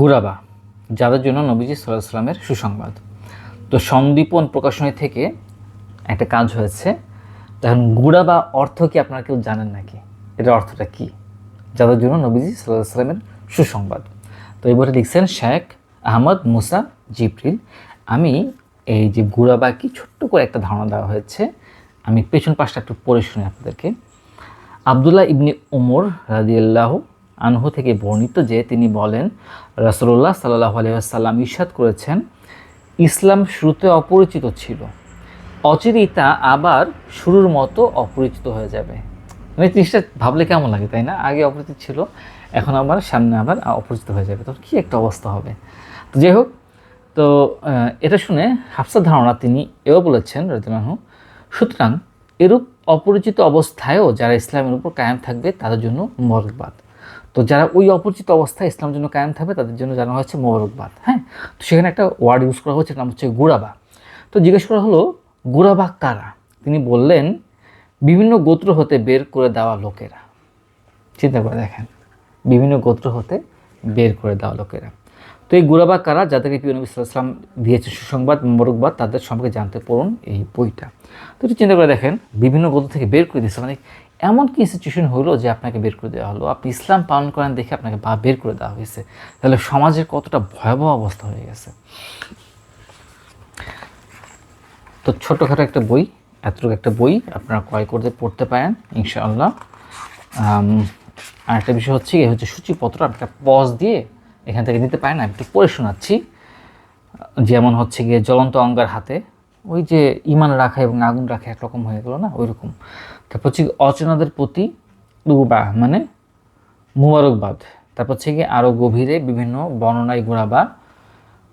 গুরাবা, যাদের জন্য নবীজি সাল্লাহ সাল্লামের সুসংবাদ। তো সন্দীপন প্রকাশনী থেকে একটা কাজ হয়েছে। তখন গুড়াবা অর্থ কি আপনারা কেউ জানেন নাকি? এটার অর্থটা কি? যাদের জন্য নবীজি সাল্লাহ সাল্লামের সুসংবাদ। তো বইটা লিখছেন শেখ আহমদ মুসা জিব্রিল, আমি এই যে গুড়াবা কি ছোট্ট করে একটা ধারণা দেওয়া হয়েছে। আমি পেছন পাশটা একটু পড়ে শুনি আপনাদেরকে। আবদুল্লাহ ইবনি উমর রাজিয়াল্লাহ আনহু থেকে বর্ণিত যে তিনি বলেন রাসুল্লাহ সাল্লাহ আলিয়াল্লাম ইরশাদ করেছেন, ইসলাম শুরুতে অপরিচিত ছিল। অচিরেই তা আবার শুরুর মতো অপরিচিত হয়ে যাবে। মানে জিনিসটা ভাবলে কেমন লাগে, তাই না? আগে অপরিচিত ছিল, এখন আবার সামনে আবার অপরিচিত হয়ে যাবে। তখন কী একটা অবস্থা হবে? তো যাই হোক, তো এটা শুনে হাফসার ধারণা তিনি এও বলেছেন রদিনাহু সুতরাং এরূপ অপরিচিত অবস্থায়ও যারা ইসলামের উপর কায়েম থাকবে, তাদের জন্য মোবারকবাদ তো যারা ওই অপরিচিত অবস্থায় ইসলাম জন্য কায়েম থাকবে, তাদের জন্য জানানো হয়েছে মোবারকবাদ হ্যাঁ? তো সেখানে একটা ওয়ার্ড ইউজ করা হচ্ছে নাম হচ্ছে গুড়াবা। তো জিজ্ঞেস করা হলো, গুড়াবা কারা? তিনি বললেন, বিভিন্ন গোত্র হতে বের করে দেওয়া লোকেরা। চিন্তা করে দেখেন, বিভিন্ন গোত্র হতে বের করে দেওয়া লোকেরা। তো এই গুরাবা কারা, যাদেরকে প্রিয় নবী সাল্লাম দিয়েছে সুসংবাদ, মোবারকবাদ, তাদের সম্পর্কে জানতে পড়ুন এই বইটা। তো চিন্তা করে দেখেন, বিভিন্ন গোত্র থেকে বের করে দিয়েছে মানে এমন কি সিচুয়েশন হলো যে আপনাকে বের করে দেওয়া হলো? আপনি ইসলাম পালন করেন দেখে আপনাকে বা বের করে দেওয়া হয়েছে। তাহলে সমাজের কতটা ভয়াবহ অবস্থা হয়ে গেছে। তো ছোটোখাটো একটা বই, এতটুকু একটা বই আপনারা ক্রয় করতে, পড়তে পারেন, ইনশাআল্লাহ। আর একটা বিষয় হচ্ছে এই হচ্ছে সূচিপত্র আপনারা পজ দিয়ে এখান থেকে নিতে পারেন। আমি একটু পড়ে শোনাচ্ছি। যেমন হচ্ছে গিয়ে জ্বলন্ত অঙ্গার হাতে। ওই যে ইমান রাখা এবং আগুন রাখা একরকম হয়ে গেল না? ওই রকম তারপর হচ্ছে অচেনাদের প্রতি দুবা মানে মুবারকবাদ। তারপর হচ্ছে গিয়ে আরও গভীরে বিভিন্ন বর্ণনায় গোড়া বা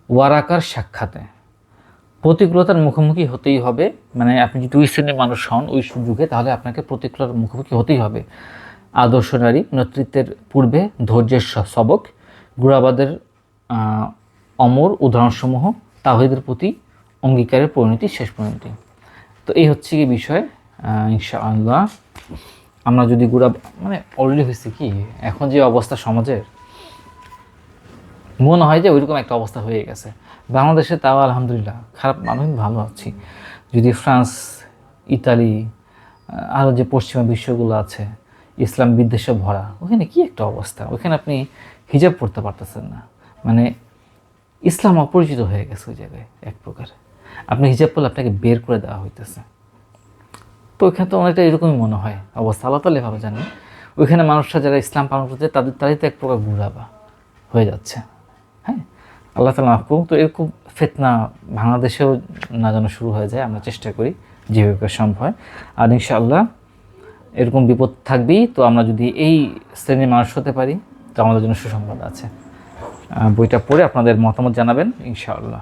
ওয়ারাকার সাক্ষাতে। প্রতিকূলতার মুখোমুখি হতেই হবে। মানে আপনি যদি ওই শ্রেণির মানুষ হন ওই সুযোগে তাহলে আপনাকে প্রতিকূলতার মুখোমুখি হতেই হবে। আদর্শ নারী নেতৃত্বের পূর্বে ধৈর্যের সবক, গুড়াবাদের অমর উদাহরণসমূহ, তাহিদের প্রতি অঙ্গীকারের পরিণতি শেষ পরিণতি তো এই হচ্ছে কি বিষয় ইনশাআল্লাহ। আমরা যদি গুড়া মানে অলরেডি হয়েছে কি, এখন যে অবস্থা সমাজের, মনে হয় যে ওইরকম একটা অবস্থা হয়ে গেছে। বাংলাদেশে তাও আলহামদুলিল্লাহ খারাপ, আমি ভালো আছি। যদি ফ্রান্স, ইতালি আরও যে পশ্চিমা বিশ্বগুলো আছে, ইসলাম বিদ্বেষে ভরা, ওখানে কি একটা অবস্থা? ওখানে আপনি হিজাব পড়তে পারতেছেন না। মানে ইসলাম অপরিচিত হয়ে গেছে ওই জায়গায়, এক প্রকার। আপনি হিজাব পড়লে আপনাকে বের করে দেওয়া হইতেছে। তো ওইখানে তো অনেকটা এরকমই মনে হয়। অবস্থা আল্লাহ তালে ভালো জানে ওইখানে মানুষরা যারা ইসলাম পালন করতে তাদের, তারাই তো এক প্রকার গুড়াবা হয়ে যাচ্ছে। হ্যাঁ? আল্লাহ তালা মাফ করুন তো এরকম ফেতনা বাংলাদেশেও না যেন শুরু হয়ে যায়, আমরা চেষ্টা করি যেভাবে সম্ভব হয়। আর ইনশাআল্লাহ এরকম বিপদ থাকবেই। তো আমরা যদি এই শ্রেণির মানুষ হতে পারি, তো আমাদের জন্য সুসংবাদ আছে। বইটা পড়ে আপনাদের মতামত জানাবেন, ইনশাআল্লাহ।